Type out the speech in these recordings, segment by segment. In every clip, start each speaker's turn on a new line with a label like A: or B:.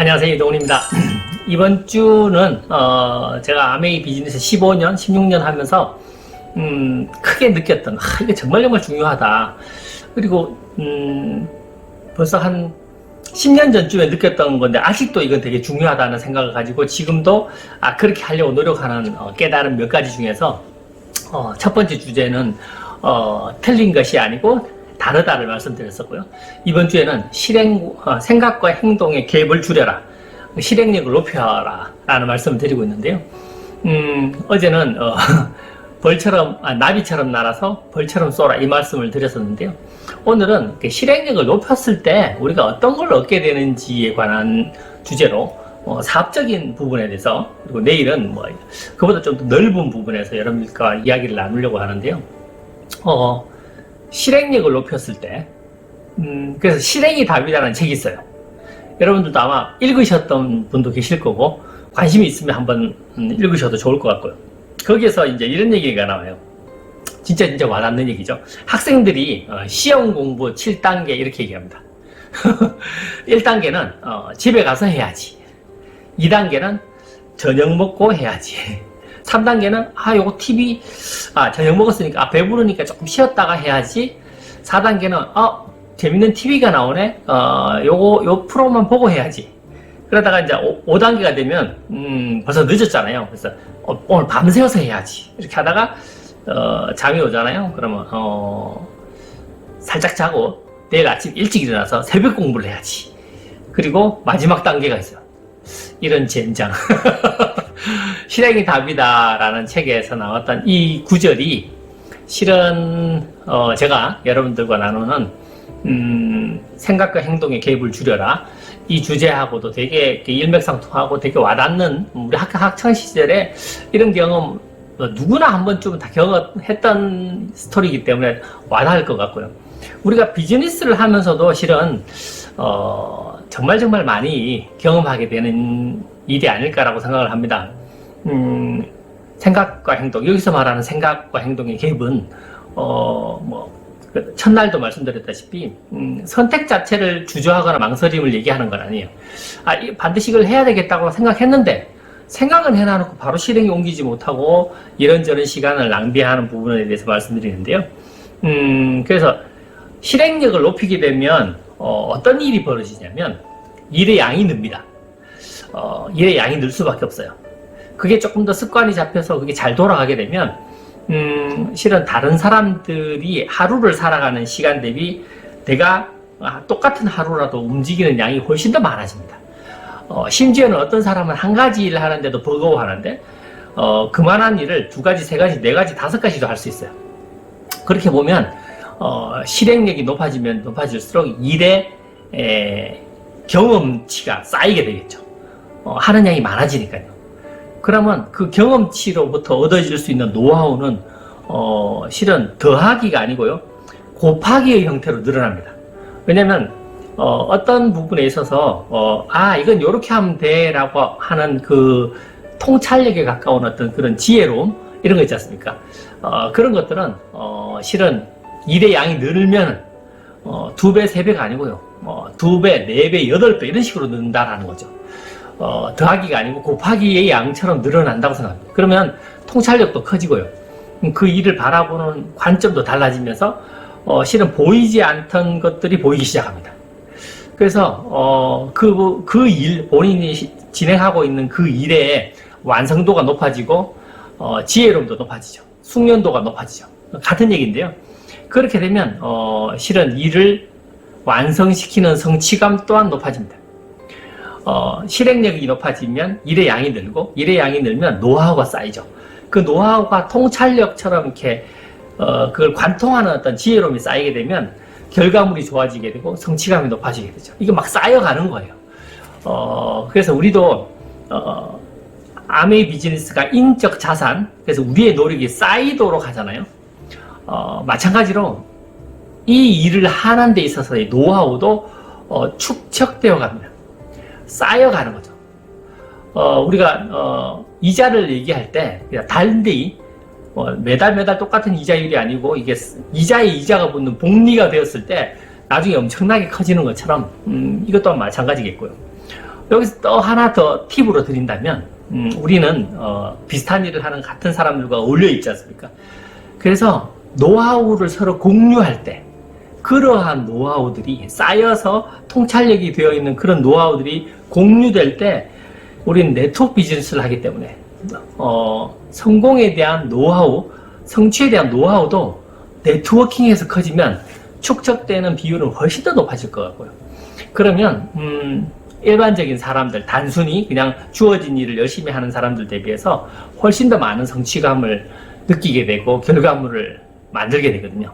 A: 안녕하세요 이동훈입니다. 이번 주는 어, 제가 아메이 비즈니스 15년, 16년 하면서 음, 크게 느꼈던 아, 이게 정말 정말 중요하다. 그리고 음, 벌써 한 10년 전쯤에 느꼈던 건데 아직도 이건 되게 중요하다는 생각을 가지고 지금도 아, 그렇게 하려고 노력하는 어, 깨달은 몇 가지 중에서 어, 첫 번째 주제는 어, 틀린 것이 아니고 다르다를 말씀드렸었고요. 이번 주에는 실행, 어, 생각과 행동의 갭을 줄여라. 실행력을 높여라. 라는 말씀을 드리고 있는데요. 음, 어제는, 어, 벌처럼, 아, 나비처럼 날아서 벌처럼 쏘라. 이 말씀을 드렸었는데요. 오늘은 그 실행력을 높였을 때 우리가 어떤 걸 얻게 되는지에 관한 주제로 어, 사업적인 부분에 대해서 그리고 내일은 뭐 그보다 좀 더 넓은 부분에서 여러분들과 이야기를 나누려고 하는데요. 어, 실행력을 높였을 때, 음, 그래서 실행이 답이라는 책이 있어요. 여러분들도 아마 읽으셨던 분도 계실 거고, 관심이 있으면 한번 음, 읽으셔도 좋을 것 같고요. 거기에서 이제 이런 얘기가 나와요. 진짜 진짜 와닿는 얘기죠. 학생들이 어, 시험 공부 7단계 이렇게 얘기합니다. 1단계는 어, 집에 가서 해야지. 2단계는 저녁 먹고 해야지. 3단계는 아 요거 TV 아 저녁 먹었으니까 아 배부르니까 조금 쉬었다가 해야지. 4단계는 아 재밌는 TV가 나오네. 어 요거 요 프로만 보고 해야지. 그러다가 이제 5, 단계가 되면 음 벌써 늦었잖아요. 그래서 어, 오늘 밤새워서 해야지. 이렇게 하다가 어 잠이 오잖아요. 그러면 어 살짝 자고 내일 아침 일찍 일어나서 새벽 공부를 해야지. 그리고 마지막 단계가 있어요. 이런 젠장 실행이 답이다라는 책에서 나왔던 이 구절이 실은 어 제가 여러분들과 나누는 음 생각과 행동의 갭을 줄여라 이 주제하고도 되게 일맥상통하고 되게 와닿는 우리 학, 학창 시절에 이런 경험 어, 누구나 한 번쯤은 다 경험했던 스토리이기 때문에 와닿을 것 같고요. 우리가 비즈니스를 하면서도 실은 어, 정말 정말 많이 경험하게 되는 일이 아닐까라고 생각을 합니다. 음, 생각과 행동 여기서 말하는 생각과 행동의 갭은 어뭐 그 첫날도 말씀드렸다시피 음, 선택 자체를 주저하거나 망설임을 얘기하는 건 아니에요. 아 이- 반드시 이걸 해야 되겠다고 생각했는데 생각은 해놔놓고 바로 실행에 옮기지 못하고 이런저런 시간을 낭비하는 부분에 대해서 말씀드리는데요. 음, 그래서 실행력을 높이게 되면 어, 떤 일이 벌어지냐면 일의 양이 늡니다. 어, 일의 양이 늘 수밖에 없어요. 그게 조금 더 습관이 잡혀서 그게 잘 돌아가게 되면 음, 실은 다른 사람들이 하루를 살아가는 시간 대비 내가 아, 똑같은 하루라도 움직이는 양이 훨씬 더 많아집니다. 어, 심지어는 어떤 사람은 한 가지 일을 하는데도 버거워하는데 어, 그만한 일을 두 가지, 세 가지, 네 가지, 다섯 가지도 할 수 있어요. 그렇게 보면 어, 실행력이 높아지면 높아질수록 일의 에, 경험치가 쌓이게 되겠죠. 어, 하는 양이 많아지니까요. 그러면 그 경험치로부터 얻어질 수 있는 노하우는 어, 실은 더하기가 아니고요. 곱하기의 형태로 늘어납니다. 왜냐면 어, 떤 부분에 있어서 어, 아 이건 이렇게 하면 돼라고 하는 그 통찰력에 가까운 어떤 그런 지혜로움 이런 거 있지 않습니까? 어, 그런 것들은 어, 실은 일의 양이 늘면 어, 두 배, 세 배가 아니고요. 어, 두 배, 네 배, 여덟 배 이런 식으로 는다라는 거죠. 어, 더하기가 아니고 곱하기의 양처럼 늘어난다고 생각합니다. 그러면 통찰력도 커지고요. 음, 그 일을 바라보는 관점도 달라지면서 어, 실은 보이지 않던 것들이 보이기 시작합니다. 그래서 어, 그, 그 일, 본인이 시- 진행하고 있는 그 일의 완성도가 높아지고 어, 지혜로움도 높아지죠. 숙련도가 높아지죠. 같은 얘기인데요. 그렇게 되면 어, 실은 일을 완성시키는 성취감 또한 높아집니다. 어, 실행력이 높아지면 일의 양이 늘고 일의 양이 늘면 노하우가 쌓이죠. 그 노하우가 통찰력처럼 이렇게 어, 그걸 관통하는 어떤 지혜로움이 쌓이게 되면 결과물이 좋아지게 되고 성취감이 높아지게 되죠. 이게 막 쌓여가는 거예요. 어, 그래서 우리도 어, 아메이 비즈니스가 인적 자산, 그래서 우리의 노력이 쌓이도록 하잖아요. 어, 마찬가지로 이 일을 하는 데 있어서의 노하우도 어, 축적되어 갑니다. 쌓여가는 거죠. 어, 우리가 어, 이자를 얘기할 때 달리 어, 매달 매달 똑같은 이자율이 아니고 이게 이자에 이자가 붙는 복리가 되었을 때 나중에 엄청나게 커지는 것처럼 음, 이것 또한 마찬가지겠고요. 여기서 또 하나 더 팁으로 드린다면, 음, 우리는 어, 비슷한 일을 하는 같은 사람들과 어울려 있지 않습니까? 그래서 노하우를 서로 공유할 때, 그러한 노하우들이 쌓여서 통찰력이 되어 있는 그런 노하우들이 공유될 때, 우리는 네트워크 비즈니스를 하기 때문에, 어, 성공에 대한 노하우, 성취에 대한 노하우도 네트워킹에서 커지면 축적되는 비율은 훨씬 더 높아질 것 같고요. 그러면 음, 일반적인 사람들 단순히 그냥 주어진 일을 열심히 하는 사람들 대비해서 훨씬 더 많은 성취감을 느끼게 되고 결과물을 만들게 되거든요.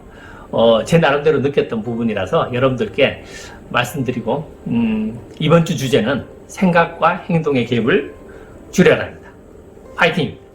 A: 어, 제 나름대로 느꼈던 부분이라서 여러분들께 말씀드리고 음, 이번 주 주제는 생각과 행동의 갭을 줄여라입니다. 파이팅!